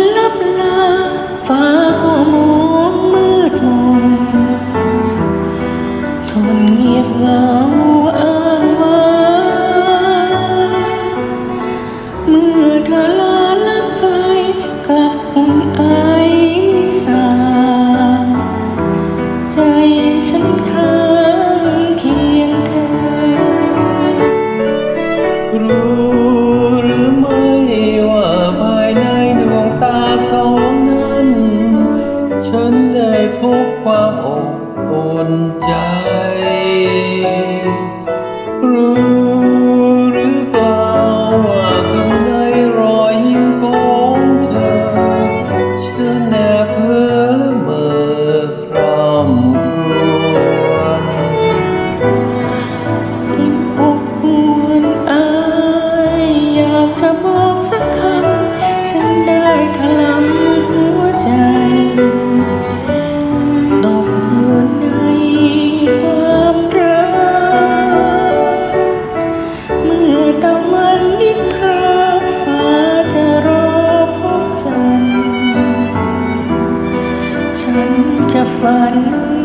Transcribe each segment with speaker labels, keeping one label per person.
Speaker 1: ลลับลาฟ้า
Speaker 2: ความอบอุ่นใจ รู้หรือเปล่าว่าข้างในรอยยิ้มของเธอฉันแอบเพื่อเมื่อครำครวญ
Speaker 1: อิ่มอบอุ่นอายอยากจะบอก te aflaria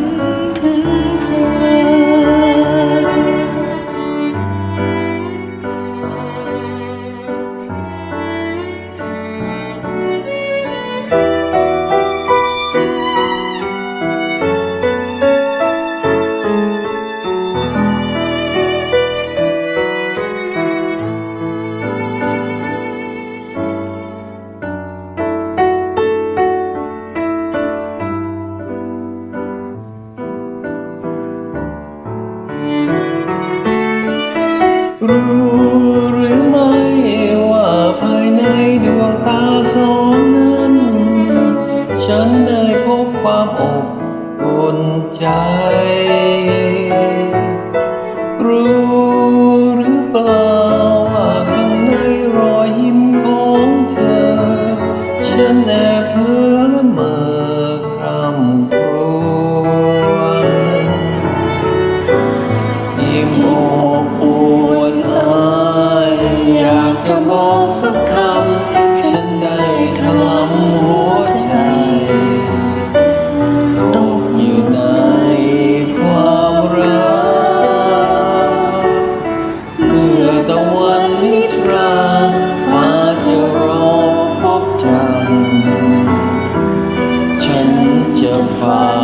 Speaker 2: ความอบอุ่นใจ รู้หรือเปล่าว่าข้างในรอยยิ้มของเธอ ฉันแอบเพ้อละเมอครำครวญยิ้มอบอุ่นอายอยากจะบอกสักคำ
Speaker 1: ฉันได้
Speaker 2: Father.